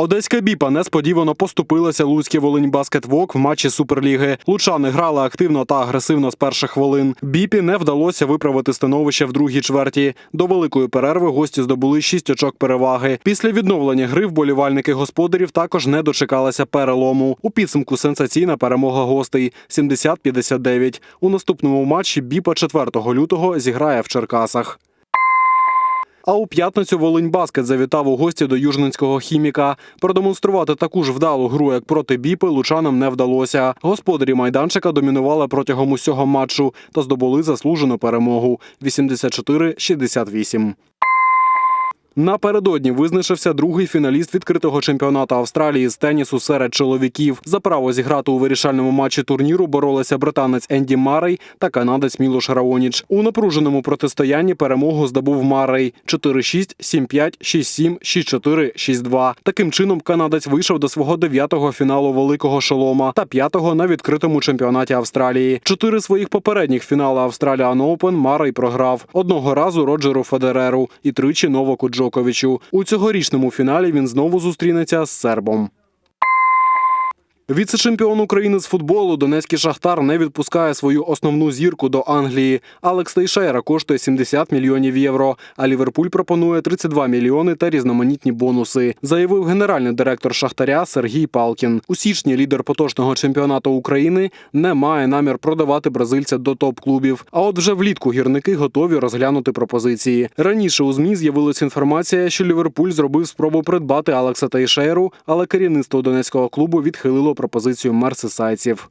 Одеська біпа несподівано поступилася Луцький Волинь Баскетвок в матчі Суперліги. Лучани грали активно та агресивно з перших хвилин. Біпі не вдалося виправити становище в другій чверті. До великої перерви гості здобули шість очок переваги. Після відновлення гри вболівальники господарів також не дочекалися перелому. У підсумку сенсаційна перемога гостей 70-59. У наступному матчі Біпа 4 лютого зіграє в Черкасах. А у п'ятницю Волинь Баскет завітав у гості до южненського хіміка. Продемонструвати таку ж вдалу гру, як проти біпи, лучанам не вдалося. Господарі майданчика домінували протягом усього матчу та здобули заслужену перемогу 84-68. Напередодні визначився другий фіналіст відкритого чемпіонату Австралії з тенісу серед чоловіків. За право зіграти у вирішальному матчі турніру боролися британець Енді Марей та канадець Мілош Раоніч. У напруженому протистоянні перемогу здобув Марей 4-6, 7-5, 6-7, 6-4, 6-2. Таким чином канадець вийшов до свого дев'ятого фіналу великого шолома та п'ятого на відкритому чемпіонаті Австралії. Чотири своїх попередніх фінали Australian Open Марей програв одного разу Роджеру Федереру і тричі Новаку Джоковичу. У цьогорічному фіналі він знову зустрінеться з сербом. Віце-чемпіон України з футболу Донецький Шахтар не відпускає свою основну зірку до Англії. Алекс Тейшера коштує 70 мільйонів євро, а Ліверпуль пропонує 32 мільйони та різноманітні бонуси, заявив генеральний директор Шахтаря Сергій Палкін. У січні лідер поточного чемпіонату України не має намір продавати бразильця до топ-клубів. А от вже влітку гірники готові розглянути пропозиції. Раніше у змі з'явилася інформація, що Ліверпуль зробив спробу придбати Алекса Тейшеру, але керівництво донецького клубу відхилило пропозицію мерсисайців.